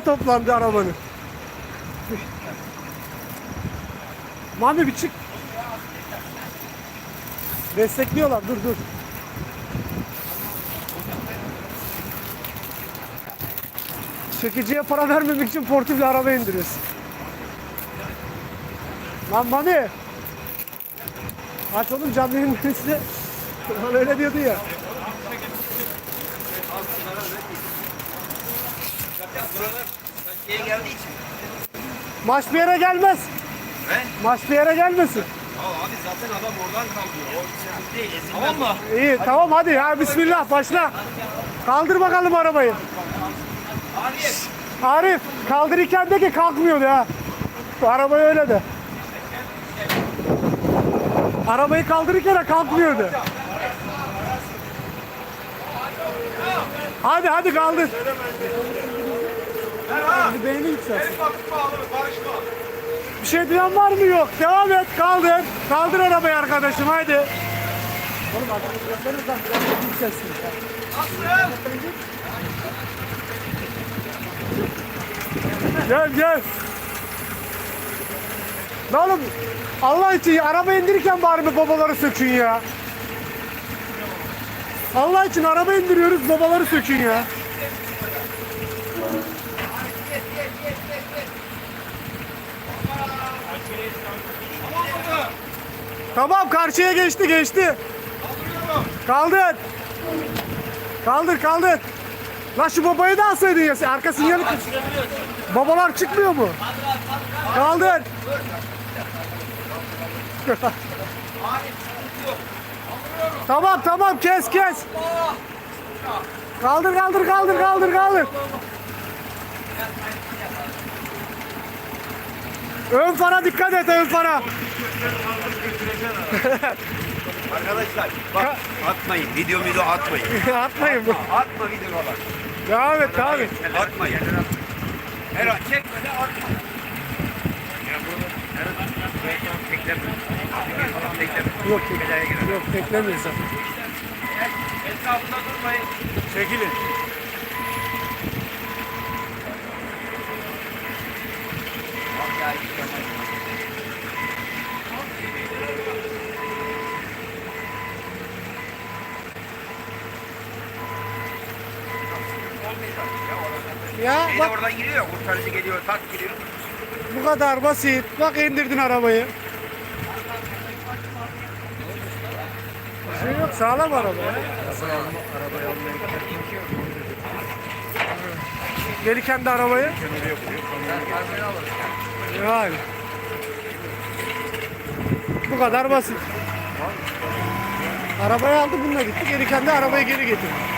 toplandı arabanın. Mami bir çık. Destekliyorlar dur dur. Çekiciye para vermemek için portifle araba indiriyorsun. Lan Mami. Aç oğlum canlı yayın size. Öyle diyordu ya. Geldiği için. Maç bir yere gelmez. He? Maç bir yere gelmesin. Ya abi zaten adam oradan kalkıyor. O sıkıntı değil. Tamam mı? İyi tamam hadi ya bismillah başla. Kaldır bakalım arabayı. Arif. Arif kaldırırken de ki kalkmıyordu ha. Bu arabayı öyle de. Arabayı kaldırırken de kalkmıyordu. Hadi hadi kaldır. Hadi beyni yükselsin. Bir şey duyan var mı yok? Devam et kaldır. Kaldır arabayı arkadaşım hadi. Oğlum arkadaşlarınızdan biraz yükselsin. Gel gel. Lan oğlum Allah için araba indirirken bari bir babaları sökün ya. Allah için araba indiriyoruz babaları sökün ya. Tamam karşıya geçti geçti. Kaldır. Kaldır kaldır. Lan şu babayı da alsaydın ya. sen Arka sinyali Babalar çıkmıyor mu? Kaldır. tamam tamam kes kes. Kaldır kaldır kaldır kaldır kaldır. Ön fara dikkat et ön fara. Arkadaşlar bak atmayın. Video video atmayın. Atmayın bu. Atma videolar. Devam et devam et. Atmayın. Her an çek böyle atma. Yok yok. Yok beklemiyorsun. Etrafında durmayın. Çekilin. Ya Şeyde bak oradan giriyor. Kurtarıcı geliyor. Tak giriyor. bu kadar basit. Bak indirdin arabayı. Bir şey yok sağlam araba ya. Gelirken de arabayı. Yani. Bu kadar basit. Arabayı aldı bununla gitti. Gelirken de arabayı geri getirdi.